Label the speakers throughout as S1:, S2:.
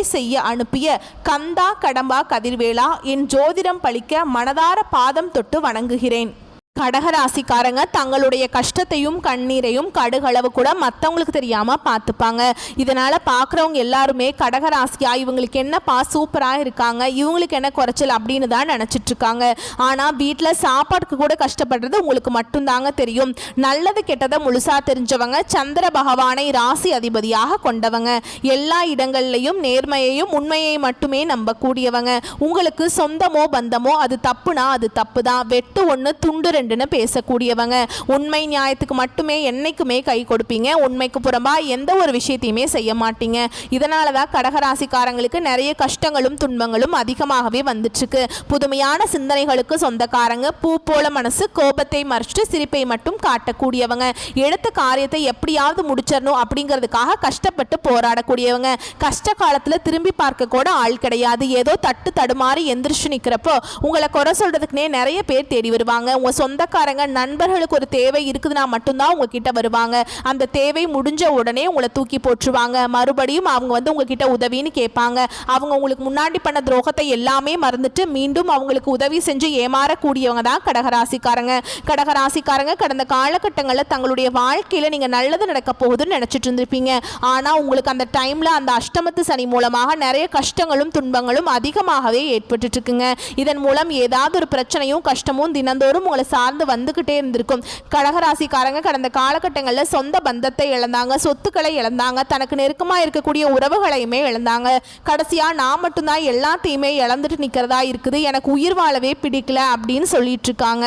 S1: செய்ய அனுப்பிய கந்தா கடம்பா கதிர்வேலா என் ஜோதிடம் பழிக்க மனதார பாதம் தொட்டு வணங்குகிறேன். கடகராசிக்காரங்க தங்களுடைய கஷ்டத்தையும் கண்ணீரையும் கடுகளவு கூட மற்றவங்களுக்கு தெரியாமல் பார்த்துப்பாங்க இதனால் பார்க்குறவங்க எல்லாருமே கடகராசியாக இவங்களுக்கு என்னப்பா சூப்பராக இருக்காங்க இவங்களுக்கு என்ன குறைச்சல் அப்படின்னு தான் நினச்சிட்ருக்காங்க. ஆனால் வீட்டில் சாப்பாட்டுக்கு கூட கஷ்டப்படுறது உங்களுக்கு மட்டும்தாங்க தெரியும். நல்லது கெட்டதை முழுசாக தெரிஞ்சவங்க சந்திர பகவானை ராசி அதிபதியாக கொண்டவங்க. எல்லா இடங்கள்லையும் நேர்மையையும் உண்மையை மட்டுமே நம்பக்கூடியவங்க. உங்களுக்கு சொந்தமோ பந்தமோ அது தப்புனா அது தப்பு தான் வெட்டு ஒன்று துண்டு ரெண்டுன்னு பேசக்கூடியவங்க. உண்மை நியாயத்துக்கு மட்டுமே என்னைக்குமே கை கொடுப்பீங்க. உண்மைக்கு புறம்பா எந்த ஒரு விஷயத்தையுமே செய்ய மாட்டீங்க. இதனால தான் கடகராசிக்காரங்களுக்கு நிறைய கஷ்டங்களும் துன்பங்களும் அதிகமாகவே வந்துட்டுருக்கு. புதுமையான சிந்தனைகளுக்கு சொந்தக்காரங்க பூ போல மனசு கோபத்தை மறைச்சிட்டு சிரிப்பை மட்டும் காட்டக்கூடியவங்க. எடுத்த காரியத்தை எப்படியாவது முடிச்சிடணும் அப்படிங்கிறதுக்காக கஷ்டப்பட்டு போராடக்கூடியவங்க. கஷ்ட காலத்தில் திரும்பி பார்க்க கூட ஆள் கிடையாது. ஏதோ தட்டு தடுமாறி எந்திரிச்சு நிற்கிறப்போ உங்களை குறை சொல்றதுக்குனே நிறைய பேர் தேடி வருவாங்க. உங்கள் சொந்த சொந்தக்காரங்க நண்பர்களுக்கு ஒரு தேவை இருக்குதுன்னா மட்டும்தான் உங்ககிட்ட வருவாங்க. அந்த தேவை முடிஞ்ச உடனே உங்களை தூக்கி போட்டுருவாங்க. மறுபடியும் அவங்க வந்து உங்ககிட்ட உதவின்னு கேட்பாங்க. அவங்க உங்களுக்கு முன்னாடி பண்ண துரோகத்தை எல்லாமே மறந்துட்டு மீண்டும் அவங்களுக்கு உதவி செஞ்சு ஏமாறக்கூடியவங்க தான் கடகராசிக்காரங்க. கடகராசிக்காரங்க கடந்த காலகட்டங்களில் தங்களுடைய வாழ்க்கையில் நீங்கள் நல்லது நடக்க போகுதுன்னு நினச்சிட்டு இருந்திருப்பீங்க. ஆனால் உங்களுக்கு அந்த டைமில் அந்த அஷ்டமத்து சனி மூலமாக நிறைய கஷ்டங்களும் துன்பங்களும் அதிகமாகவே ஏற்பட்டுருக்குங்க இதன் மூலம் ஏதாவது ஒரு பிரச்சனையும் கஷ்டமும் தினந்தோறும் உங்களை சார்ந்து வந்துக்கிட்டே இருந்திருக்கும். கடகராசிக்காரங்க கடந்த காலகட்டங்களில் சொந்த பந்தத்தை இழந்தாங்க சொத்துக்களை இழந்தாங்க தனக்கு நெருக்கமாக இருக்கக்கூடிய உறவுகளையுமே இழந்தாங்க. கடைசியாக நான் மட்டும்தான் எல்லாத்தையுமே இழந்துட்டு நிற்கிறதா இருக்குது. எனக்கு உயிர் வாழவே பிடிக்கல அப்படின்னு சொல்லிட்டு இருக்காங்க.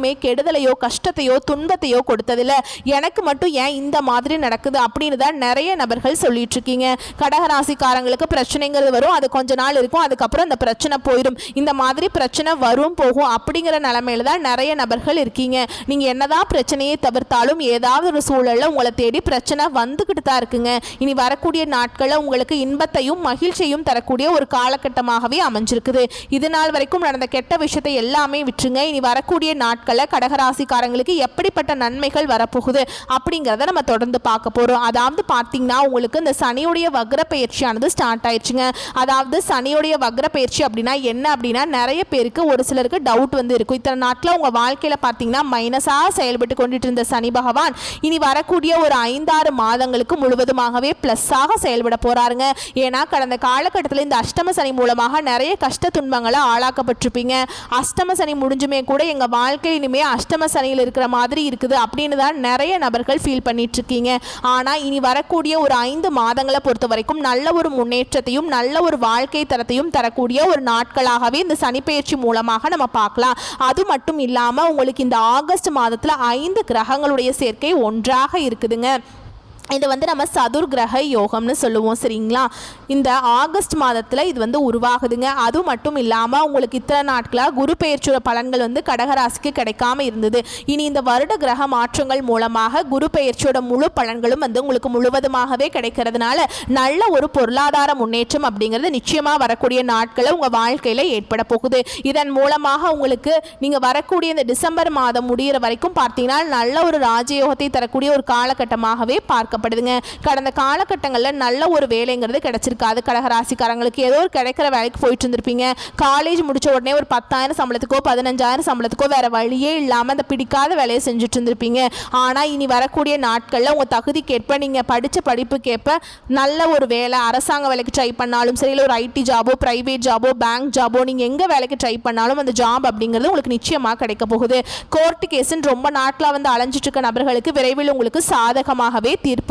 S1: யாருக்குமே கெடுதலையோ கஷ்டத்தையோ துன்பத்தையோ கொடுத்ததில்ல. எனக்கு மட்டும் ஏன் இந்த மாதிரி நடக்குது அப்படின்னு தான் நிறைய நபர்கள் சொல்லிட்டு இருக்கீங்க. கடகராசிக்காரங்களுக்கு பிரச்சனைங்கிறது வரும். அது கொஞ்ச நாள் இருக்கும். அதுக்கப்புறம் அந்த பிரச்சனை போயிடும் இந்த மாதிரி பிரச்சனை வரும் போகும் அப்படிங்கிற நிலமையில தான் நிறைய நபர்கள் இருக்கீங்க. நீங்கள் என்னதான் பிரச்சனையை தவிர்த்தாலும் ஏதாவது ஒரு சூழலில் உங்களை தேடி பிரச்சனை வந்துக்கிட்டு தான் இருக்குங்க. இனி வரக்கூடிய நாட்களில் உங்களுக்கு இன்பத்தையும் மகிழ்ச்சியும் தரக்கூடிய ஒரு காலகட்டமாகவே அமைஞ்சிருக்குது. இது நாள் வரைக்கும் நடந்த கெட்ட விஷயத்தை எல்லாமே விட்டுருங்க. இனி வரக்கூடிய நாட்கள் நாட்களில் கடகராசிக்காரங்களுக்கு எப்படிப்பட்ட நன்மைகள் வரப்போகுது அப்படிங்கிறத நம்ம தொடர்ந்து பார்க்க போகிறோம் அதாவது பார்த்தீங்கன்னா உங்களுக்கு இந்த சனியுடைய வக்ர பயிற்சியானது ஸ்டார்ட் ஆயிடுச்சுங்க. அதாவது சனியுடைய வக்ர பயிற்சி அப்படின்னா என்ன அப்படின்னா நிறைய பேருக்கு ஒரு சிலருக்கு டவுட் வந்து இருக்கும். இத்தனை நாட்டில் உங்கள் வாழ்க்கையில் பார்த்தீங்கன்னா மைனஸாக செயல்பட்டு கொண்டுட்டு இருந்த சனி பகவான் இனி வரக்கூடிய ஒரு ஐந்தாறு மாதங்களுக்கு முழுவதுமாகவே ப்ளஸ்ஸாக செயல்பட போகிறாருங்க ஏன்னா கடந்த காலகட்டத்தில் இந்த அஷ்டம சனி மூலமாக நிறைய கஷ்ட துன்பங்களை ஆளாக்கப்பட்டிருப்பீங்க. அஷ்டம சனி முடிஞ்சுமே கூட எங்கள் வாழ்க்கை இனிமே அஷ்டம சனியில் இருக்கிற மாதிரி இருக்குது அப்படின்னு தான் நிறைய நபர்கள் ஃபீல் பண்ணிட்டு இருக்கீங்க ஆனால் இனி வரக்கூடிய ஒரு ஐந்து மாதங்களை பொறுத்த வரைக்கும் நல்ல ஒரு முன்னேற்றத்தையும் நல்ல ஒரு வாழ்க்கை தரத்தையும் தரக்கூடிய ஒரு நாட்களாகவே இந்த சனிப்பெயர்ச்சி மூலமாக நம்ம பார்க்கலாம். அது மட்டும் இல்லாமல் உங்களுக்கு இந்த ஆகஸ்ட் மாதத்தில் ஐந்து கிரகங்களுடைய சேர்க்கை ஒன்றாக இருக்குதுங்க. இது வந்து நம்ம சதுர் கிரக யோகம்னு சொல்லுவோம் சரிங்களா? இந்த ஆகஸ்ட் மாதத்தில் இது வந்து உருவாகுதுங்க. அது மட்டும் இல்லாமல் உங்களுக்கு இத்தனை நாட்களாக குரு பெயர்ச்சியோட பலன்கள் வந்து கடகராசிக்கு கிடைக்காம இருந்தது. இனி இந்த வருட கிரக மாற்றங்கள் மூலமாக குரு பெயர்ச்சியோட முழு பலன்களும் வந்து உங்களுக்கு முழுவதுமாகவே கிடைக்கிறதுனால நல்ல ஒரு பொருளாதார முன்னேற்றம் அப்படிங்கிறது நிச்சயமாக வரக்கூடிய நாட்களை உங்கள் வாழ்க்கையில் ஏற்பட போகுது. இதன் மூலமாக உங்களுக்கு நீங்கள் வரக்கூடிய இந்த டிசம்பர் மாதம் முடிகிற வரைக்கும் பார்த்தீங்கன்னா நல்ல ஒரு ராஜயோகத்தை தரக்கூடிய ஒரு காலகட்டமாகவே பார்க்க தேவைப்படுதுங்க கடந்த காலகட்டங்களில் நல்ல ஒரு வேலைங்கிறது கிடைச்சிருக்காது கடகராசிக்காரங்களுக்கு ஏதோ ஒரு கிடைக்கிற வேலைக்கு போயிட்டு இருந்திருப்பீங்க. காலேஜ் முடிச்ச உடனே ஒரு பத்தாயிரம் சம்பளத்துக்கோ பதினஞ்சாயிரம் சம்பளத்துக்கோ வேற வழியே இல்லாமல் அந்த பிடிக்காத வேலையை செஞ்சுட்டு இருந்திருப்பீங்க. ஆனால் இனி வரக்கூடிய நாட்களில் உங்கள் தகுதிக்கேற்ப நீங்கள் படித்த படிப்புக்கேற்ப நல்ல ஒரு வேலை அரசாங்க வேலைக்கு ட்ரை பண்ணாலும் சரி இல்லை ஒரு ஐடி ஜாபோ ப்ரைவேட் ஜாபோ பேங்க் ஜாபோ நீங்கள் எங்கே வேலைக்கு ட்ரை பண்ணாலும் அந்த ஜாப் அப்படிங்கிறது உங்களுக்கு நிச்சயமாக கிடைக்க போகுது. கோர்ட்டு கேஸுன்னு ரொம்ப நாட்டில் வந்து அலைஞ்சிட்டு இருக்க நபர்களுக்கு விரைவில் உங்களுக்கு சாதகமாகவே தீர்ப்பு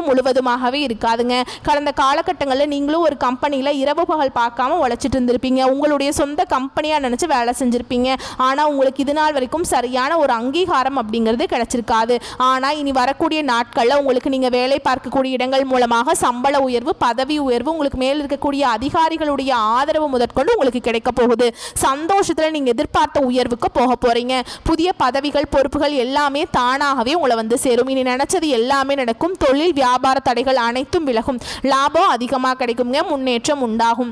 S1: முழுவதுமாகவே இருக்காதுங்க. கடந்த காலகட்டங்களில் நீங்களும் ஒரு கம்பெனியில் இரவு பகல் பார்க்காம உழைச்சிட்டு இருந்திருப்பீங்க. உங்களுடைய சொந்த கம்பெனியாக நினச்சி வேலை செஞ்சுருப்பீங்க. ஆனால் உங்களுக்கு இது நாள் வரைக்கும் சரியான ஒரு அங்கீகாரம் அப்படிங்கிறது கிடைச்சிருக்காது. ஆனால் இனி வரக்கூடிய நாட்களில் உங்களுக்கு நீங்கள் வேலை பார்க்கக்கூடிய இடங்கள் மூலமாக சம்பள உயர்வு பதவி உயர்வு உங்களுக்கு மேல் இருக்கக்கூடிய அதிகாரிகளுடைய ஆதரவு முதற்கொண்டு உங்களுக்கு கிடைக்க போகுது. சந்தோஷத்தில் நீங்கள் எதிர்பார்த்த உயர்வுக்கு போக போகிறீங்க புதிய பதவிகள் பொறுப்புகள் எல்லாமே தானாகவே உங்களை வந்து சேரும். இனி நினச்சது எல்லாமே நடக்கும். தொழில் வியாபார தடைகள் அனைத்தும் விலகும். லாபம் அதிகமாக கிடைக்குங்க முன்னேற்றம் உண்டாகும்.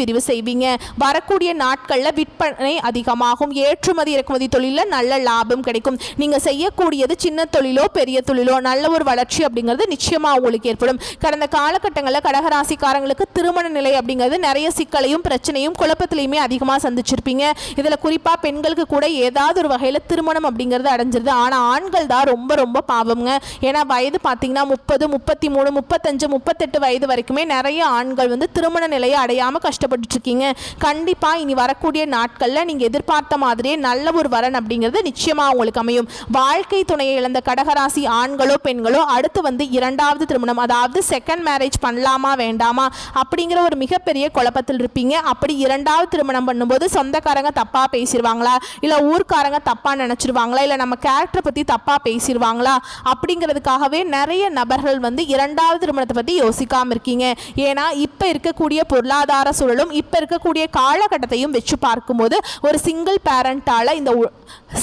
S1: விரிவு செய்வீங்க. வரக்கூடிய நாட்களில் விற்பனை அதிகமாகும். ஏற்றுமதி இறக்குமதி தொழிலில் நல்ல லாபம் கிடைக்கும். நீங்கள் செய்யக்கூடியது சின்ன தொழிலோ பெரிய தொழிலோ நல்ல ஒரு வளர்ச்சி அப்படிங்கிறது நிச்சயமாக உங்களுக்கு ஏற்படும். கடந்த காலகட்டங்களில் கடகராசிக்காரங்களுக்கு திருமண நிலை அப்படிங்கிறது நிறைய சிக்கலையும் பிரச்சனையும் குழப்பத்திலையுமே அதிகமாக சந்திச்சிருப்பீங்க. இதில் குறிப்பாக பெண்களுக்கு கூட ஏதாவது ஒரு வகையில் திருமணம் அப்படிங்கிறது அடைஞ்சிருது. ஆனால் ஆண்கள் தான் ரொம்ப ரொம்ப பாவம்ங்க. ஏன்னா வயது பார்த்தீங்கன்னா முப்பது முப்பத்தி மூணு முப்பத்தஞ்சு முப்பத்தெட்டு வயது வரைக்குமே நிறைய ஆண்கள் வந்து திருமண நிலையை அடையாமல் கஷ்டப்பட்டுட்டு இருக்கீங்க கண்டிப்பாக இனி வரக்கூடிய நாட்களில் நீங்கள் எதிர்பார்த்த மாதிரியே நல்ல ஒரு வரன் அப்படிங்கிறது நிச்சயமாக உங்களுக்கு அமையும். வாழ்க்கை துணையை இழந்த கடகராசி ஆண்களோ பெண்களோ அடுத்து வந்து இரண்டாவது திருமணம் அதாவது செகண்ட் மேரேஜ் பண்ணலாமா வேண்டாமா அப்படிங்கிற ஒரு மிகப்பெரிய குழப்பத்தில் இருப்பீங்க. அப்படி இரண்டாவது திருமணம் பண்ணும்போது சொந்தக்காரங்க தப்பாக பேசிடுவாங்களா இல்லை ஊர்க்காரங்க தப்பாக நினச்சிருவாங்களா? இல்லை நம்ம கேரக்டரை பற்றி தப்பாக பேசிடுவாங்களா அப்படிங்கிறதுக்காகவே நிறைய நபர்கள் வந்து இரண்டாவது திருமணத்தை பற்றி யோசிக்காமல் இருக்கீங்க. ஏன்னா இப்போ இருக்கக்கூடிய பொருளாதார சூழலும் இப்போ இருக்கக்கூடிய காலகட்டத்தையும் வச்சு பார்க்கும்போது ஒரு சிங்கிள் பேரண்டால் இந்த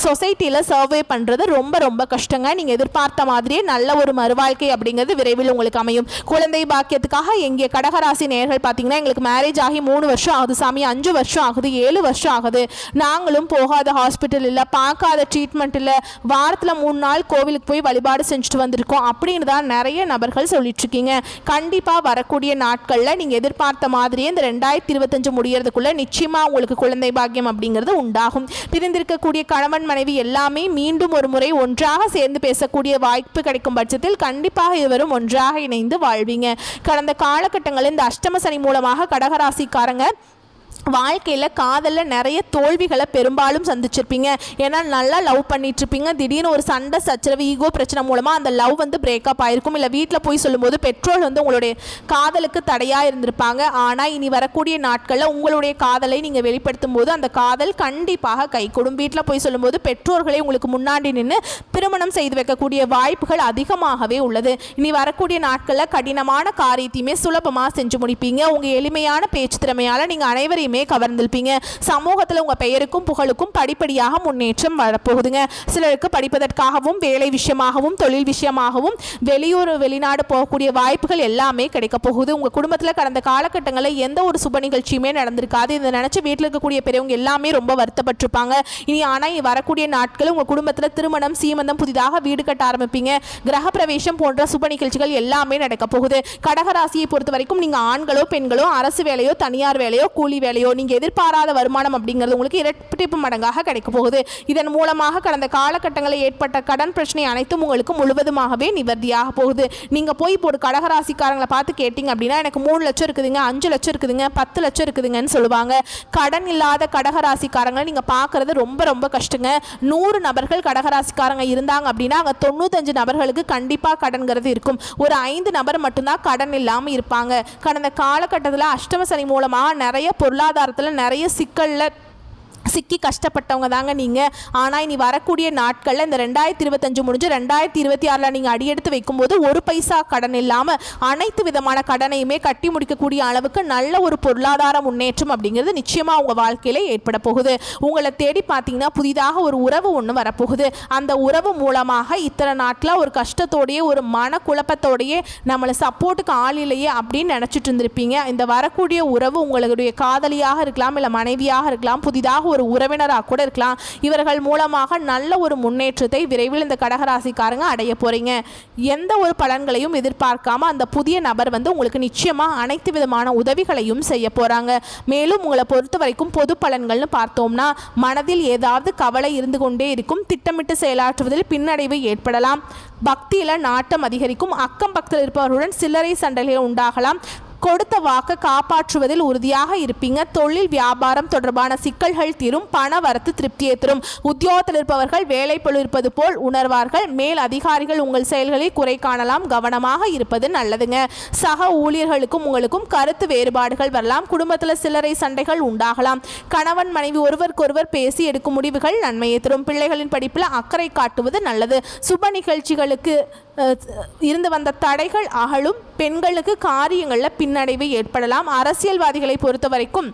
S1: சொசைட்டியில் சர்வே பண்ணுறது ரொம்ப ரொம்ப கஷ்டங்க. நீங்கள் எதிர்பார்த்த மாதிரியே நல்ல ஒரு மறுவாழ்க்கை அப்படிங்கிறது விரைவில் உங்களுக்கு அமையும். குழந்தை பாக்கியத்துக்காக எங்கே கடகராசி நேர்கள் பார்த்தீங்கன்னா எங்களுக்கு மேரேஜ் ஆகி மூணு வருஷம் ஆகுது சாமி அஞ்சு வருஷம் ஆகுது ஏழு வருஷம் ஆகுது. நாங்களும் போகாத ஹாஸ்பிட்டல் இல்லை பார்க்காத ட்ரீட்மெண்ட் இல்லை. வாரத்தில் மூணு நாள் கோவிலுக்கு போய் வழிபாடு செஞ்சுட்டு வந்திருக்கோம் அப்படின்னு தான் நிறைய நபர்கள் சொல்லிட்டுருக்கீங்க. கண்டிப்பாக வரக்கூடிய நாட்களில் நீங்கள் எதிர்பார்த்த மாதிரியே இந்த ரெண்டாயிரத்தி இருபத்தஞ்சு முடியறதுக்குள்ளே நிச்சயமாக உங்களுக்கு குழந்தை பாக்கியம் அப்படிங்கிறது உண்டாகும். பிரிந்திருக்கக்கூடிய கணவன் மனைவி எல்லாமே மீண்டும் ஒரு முறை ஒன்றாக சேர்ந்து பேசக்கூடிய வாய்ப்பு கிடைக்கும் பட்சத்தில் கண்டிப்பாக இருவரும் ஒன்றாக இணைந்து வாழ்வீங்க. கடந்த காலகட்டங்களில் இந்த அஷ்டம சனி மூலமாக கடகராசிக்காரங்க வாழ்க்கையில் காதலில் நிறைய தோல்விகளை பெரும்பாலும் சந்திச்சிருப்பீங்க. ஏன்னா நல்லா லவ் பண்ணிட்டு இருப்பீங்க திடீர்னு ஒரு சண்டை சச்சரவு ஈகோ பிரச்சனை மூலமாக அந்த லவ் வந்து பிரேக்கப் ஆயிருக்கும். இல்லை வீட்டில் போய் சொல்லும்போது பெற்றோர் வந்து உங்களுடைய காதலுக்கு தடையாக இருந்திருப்பாங்க. ஆனால் இனி வரக்கூடிய நாட்களில் உங்களுடைய காதலை நீங்கள் வெளிப்படுத்தும் போது அந்த காதல் கண்டிப்பாக கைகூடும் வீட்டில் போய் சொல்லும்போது பெற்றோர்களே உங்களுக்கு முன்னாடி நின்று திருமணம் செய்து வைக்கக்கூடிய வாய்ப்புகள் அதிகமாகவே உள்ளது. இனி வரக்கூடிய நாட்களில் கடினமான காரியத்தையுமே சுலபமாக செஞ்சு முடிப்பீங்க. உங்கள் எளிமையான பேச்சு திறமையால் நீங்கள் அனைவரையுமே கவர்ந்திருப்பீங்க. சமூகத்தில் உங்கள் பெயருக்கும் புகழுக்கும் படிப்படியாக முன்னேற்றம் வரப்போகுதுங்க. சிலருக்கு படிப்பதற்காகவும் வேலை விஷயமாகவும் தொழில் விஷயமாகவும் வெளியூர் வெளிநாடு போகக்கூடிய வாய்ப்புகள் எல்லாமே கிடைக்க போகுது. உங்கள் குடும்பத்தில் கடந்த காலகட்டங்களில் எந்த ஒரு சுப நிகழ்ச்சியுமே நடந்திருக்காது. இதை நினச்சி வீட்டில் இருக்கக்கூடிய பெரியவங்க எல்லாமே ரொம்ப வருத்தப்பட்டிருப்பாங்க. இனி ஆனால் வரக்கூடிய நாட்கள் உங்கள் குடும்பத்தில் திருமணம் சீமந்தம் புதிதாக வீடு கட்ட ஆரம்பிப்பீங்க. கிரகப்பிரவேசம் போன்ற சுப நிகழ்ச்சிகள் எல்லாமே நடக்க போகுது. கடகராசியை பொறுத்த வரைக்கும் நீங்கள் ஆண்களோ பெண்களோ அரசு வேலையோ தனியார் வேலையோ கூலி வேலையோ இல்லையோ நீங்கள் எதிர்பாராத வருமானம் அப்படிங்கிறது உங்களுக்கு இரட்டிப்பு மடங்காக கிடைக்க போகுது. இதன் மூலமாக கடந்த காலகட்டங்களில் ஏற்பட்ட கடன் பிரச்சனை அனைத்தும் உங்களுக்கு முழுவதுமாகவே நிவர்த்தியாக போகுது. நீங்கள் போய் இப்போ ஒரு கடகராசிக்காரங்களை பார்த்து கேட்டிங்க அப்படின்னா எனக்கு மூணு லட்சம் இருக்குதுங்க அஞ்சு லட்சம் இருக்குதுங்க பத்து லட்சம் இருக்குதுங்கன்னு சொல்லுவாங்க. கடன் இல்லாத கடகராசிக்காரங்களை நீங்கள் பார்க்குறது ரொம்ப ரொம்ப கஷ்டங்க. நூறு நபர்கள் கடகராசிக்காரங்க இருந்தாங்க அப்படின்னா அங்கே தொண்ணூத்தஞ்சு நபர்களுக்கு கண்டிப்பாக கடன்கிறது இருக்கும். ஒரு ஐந்து நபர் மட்டும்தான் கடன் இல்லாமல் இருப்பாங்க. கடந்த காலகட்டத்தில் அஷ்டம சனி மூலமாக நிறைய பொருளாதார பொருளாதாரத்தில் நிறைய சிக்கலில் சிக்கி கஷ்டப்பட்டவங்க தாங்க நீங்கள் ஆனால் இனி வரக்கூடிய நாட்களில் இந்த ரெண்டாயிரத்தி இருபத்தஞ்சு முடிஞ்சு ரெண்டாயிரத்தி இருபத்தி ஆறில் நீங்கள் அடியெடுத்து வைக்கும்போது ஒரு பைசா கடன் இல்லாமல் அனைத்து விதமான கடனையுமே கட்டி முடிக்கக்கூடிய அளவுக்கு நல்ல ஒரு பொருளாதார முன்னேற்றம் அப்படிங்கிறது நிச்சயமாக உங்கள் வாழ்க்கையில் ஏற்பட போகுது. உங்களை தேடி பார்த்தீங்கன்னா புதிதாக ஒரு உறவு ஒன்று வரப்போகுது. அந்த உறவு மூலமாக இத்தனை நாட்டில் ஒரு கஷ்டத்தோடையே ஒரு மன குழப்பத்தோடையே நம்மளை சப்போர்ட்டுக்கு ஆள் இல்லையே அப்படின்னு நினச்சிட்டு இருந்திருப்பீங்க. இந்த வரக்கூடிய உறவு உங்களுடைய காதலியாக இருக்கலாம் இல்லை மனைவியாக இருக்கலாம் புதிதாக ஒரு உறவினராக கூட இருக்கலாம். இவர்கள் மூலமாக நல்ல ஒரு முன்னேற்றத்தை விரைவில் இந்த கடகராசிக்காரங்க அடைய போகிறீங்க எந்த ஒரு பலன்களையும் எதிர்பார்க்காம அந்த புதிய நபர் வந்து உங்களுக்கு நிச்சயமாக அனைத்து விதமான உதவிகளையும் செய்ய போகிறாங்க மேலும் உங்களை பொறுத்த வரைக்கும் பொது பலன்கள்னு பார்த்தோம்னா மனதில் ஏதாவது கவலை இருந்து கொண்டே இருக்கும். திட்டமிட்டு செயலாற்றுவதில் பின்னடைவு ஏற்படலாம். பக்தியில் நாட்டம் அதிகரிக்கும். அக்கம் பக்கத்தில் இருப்பவர்களுடன் சில்லறை சண்டைகள் உண்டாகலாம். கொடுத்த வாக்கை காப்பாற்றுவதில் உறுதியாக இருப்பீங்க. தொழில் வியாபாரம் தொடர்பான சிக்கல்கள் தீரும் பண வரத்து திருப்தியை தரும் உத்தியோகத்தில் இருப்பவர்கள் வேலை பளு இருப்பது போல் உணர்வார்கள். மேல் அதிகாரிகள் உங்கள் செயல்களை குறை காணலாம். கவனமாக இருப்பது நல்லதுங்க. சக ஊழியர்களுக்கும் உங்களுக்கும் கருத்து வேறுபாடுகள் வரலாம். குடும்பத்தில் சில்லறை சண்டைகள் உண்டாகலாம். கணவன் மனைவி ஒருவருக்கொருவர் பேசி எடுக்கும் முடிவுகள் நன்மையை தரும். பிள்ளைகளின் படிப்பில் அக்கறை காட்டுவது நல்லது. சுப நிகழ்ச்சிகளுக்கு இருந்து வந்த தடைகள் அகலும். பெண்களுக்கு காரியங்களில் பின்னடைவு ஏற்படலாம். அரசியல்வாதிகளை பொறுத்தவரைக்கும்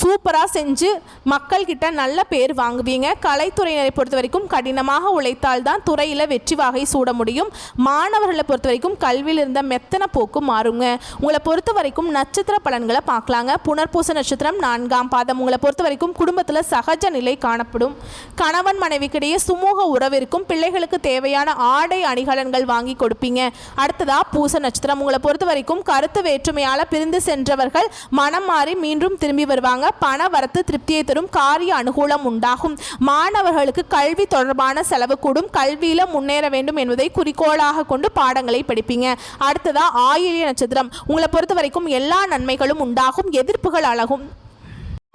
S1: சூப்பராக செஞ்சு மக்கள்கிட்ட நல்ல பேர் வாங்குவீங்க. கலைத்துறையினரை பொறுத்த வரைக்கும் கடினமாக உழைத்தால் தான் துறையில் வெற்றி வாகை சூட முடியும். மாணவர்களை பொறுத்த வரைக்கும் கல்வியில் இருந்த மெத்தன போக்கு மாறுங்க. உங்களை பொறுத்த வரைக்கும் நட்சத்திர பலன்களை பார்க்கலாங்க. புனர்பூச நட்சத்திரம் நான்காம் பாதம். உங்களை பொறுத்த வரைக்கும் குடும்பத்தில் சகஜ நிலை காணப்படும். கணவன் மனைவிக்கிடையே சுமூக உறவிற்கும் பிள்ளைகளுக்கு தேவையான ஆடை அணிகலன்கள் வாங்கி கொடுப்பீங்க. அடுத்ததாக பூச நட்சத்திரம். உங்களை பொறுத்த வரைக்கும் கருத்து வேற்றுமையால் பிரிந்து சென்றவர்கள் மனம் மாறி மீண்டும் திரும்பி வருவாங்க. பண வரத்து திருப்தியை தரும் காரிய அனுகூலம் உண்டாகும். மாணவர்களுக்கு கல்வி தொடர்பான செலவு கூடும். கல்வியில் முன்னேற வேண்டும் என்பதை குறிக்கோளாக கொண்டு பாடங்களை படிப்பீங்க. அடுத்ததா ஆயிலிய நட்சத்திரம். உங்களை பொறுத்த வரைக்கும் எல்லா நன்மைகளும் உண்டாகும். எதிர்ப்புகள் அழகும்.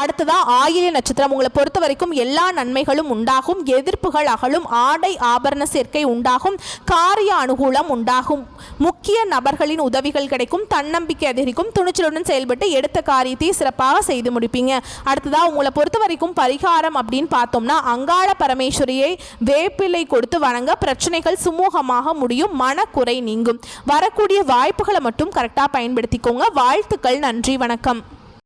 S1: அடுத்ததா ஆயிலிய நட்சத்திரம். உங்களை பொறுத்த வரைக்கும் எல்லா நன்மைகளும் உண்டாகும். எதிர்ப்புகள் அகலும். ஆடை ஆபரண சேர்க்கை உண்டாகும். காரிய அனுகூலம் உண்டாகும். முக்கிய நபர்களின் உதவிகள் கிடைக்கும். தன்னம்பிக்கை அதிகரிக்கும். துணிச்சலுடன் செயல்பட்டு எடுத்த காரியத்தை சிறப்பாக செய்து முடிப்பீங்க. அடுத்ததா உங்களை பொறுத்த வரைக்கும் பரிகாரம் அப்படின்னு பார்த்தோம்னா அங்காள பரமேஸ்வரியை வேப்பிலை கொடுத்து வணங்க பிரச்சனைகள் சுமூகமாக முடியும். மனக்குறை நீங்கும். வரக்கூடிய வாய்ப்புகளை மட்டும் கரெக்டாக பயன்படுத்திக்கோங்க. வாழ்த்துக்கள். நன்றி. வணக்கம்.